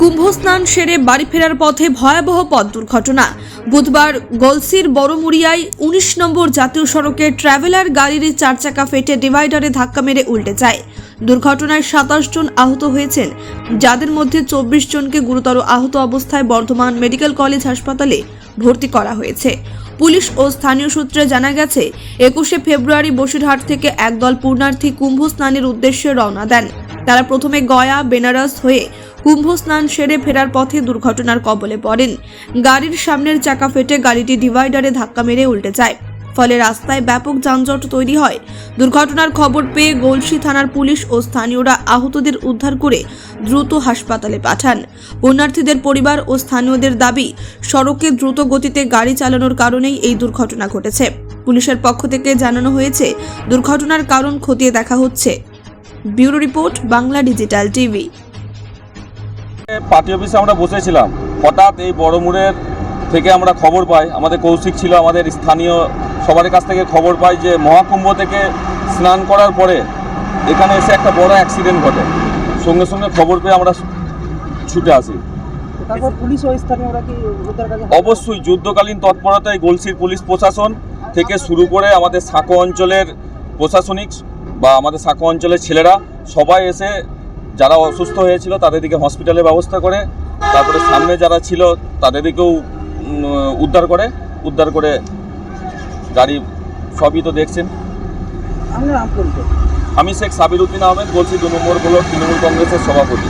কুম্ভ স্নান সেরে বাড়ি ফেরার পথে ভয়াবহ পথ দুর্ঘটনা। বুধবার গলসির বড়মুড়িয়ায় উনিশ নম্বর জাতীয় সড়কে ট্রাভেলার গাড়ির চার চাকা ফেটে ডিভাইডারে ধাক্কা মেরে উল্টে যায়। দুর্ঘটনায় সাতাশ জন আহত হয়েছেন, যাদের মধ্যে চব্বিশ জনকে গুরুতর আহত অবস্থায় বর্ধমান মেডিকেল কলেজ হাসপাতালে ভর্তি করা হয়েছে। পুলিশ ও স্থানীয় সূত্রে জানা গেছে, একুশে ফেব্রুয়ারি বসিরহাট থেকে একদল পূর্ণার্থী কুম্ভ স্নানের উদ্দেশ্যে রওনা দেন। তারা প্রথমে গয়া, বেনারস হয়ে কুম্ভ স্নান সেরে ফেরার পথে দুর্ঘটনার কবলে পড়েন। গাড়ির সামনের চাকা ফেটে গাড়িটি ডিভাইডারে ধাক্কা মেরে উল্টে যায়। ফলে রাস্তায় ব্যাপক যানজট তৈরি হয়। দুর্ঘটনার খবর পেয়ে গলসি থানার পুলিশ ও স্থানীয়রা আহতদের উদ্ধার করে দ্রুত হাসপাতালে পাঠান। পুণ্যার্থীদের পরিবার ও স্থানীয়দের দাবি, সড়কে দ্রুত গতিতে গাড়ি চালানোর কারণেই এই দুর্ঘটনা ঘটেছে। পুলিশের পক্ষ থেকে জানানো হয়েছে, দুর্ঘটনার কারণ খতিয়ে দেখা হচ্ছে। Bureau report, Bangla digital TV. Party অফিসে আমরা বসেছিলাম। হঠাৎ এই বড়মুড়ের থেকে আমরা খবর পাই আমাদের কৌশিক ছিল আমাদের স্থানীয় সবার কাছ থেকে খবর পাই যে মহাকুম্ভ থেকে স্নান করার পরে এখানে এসে একটা বড় অ্যাক্সিডেন্ট ঘটে। সঙ্গে সঙ্গে খবর পেয়ে আমরা ছুটে আসি। অবশ্যই যুদ্ধকালীন তৎপরতায় গলসির পুলিশ প্রশাসন থেকে শুরু করে আমাদের সাঁকো অঞ্চলের প্রশাসনিক বা আমাদের সাঁকো অঞ্চলের ছেলেরা সবাই এসে যারা অসুস্থ হয়েছিল তাদেরকে হসপিটালে ব্যবস্থা করে তারপরে সামনে যারা ছিল তাদেরকেও দিকেও উদ্ধার করে উদ্ধার করে গাড়ি সবই তো দেখছেন। আমি শেখ সাবির উদ্দিন আহমেদ বলছি দু নম্বর ব্লক তৃণমূল কংগ্রেসের সভাপতি।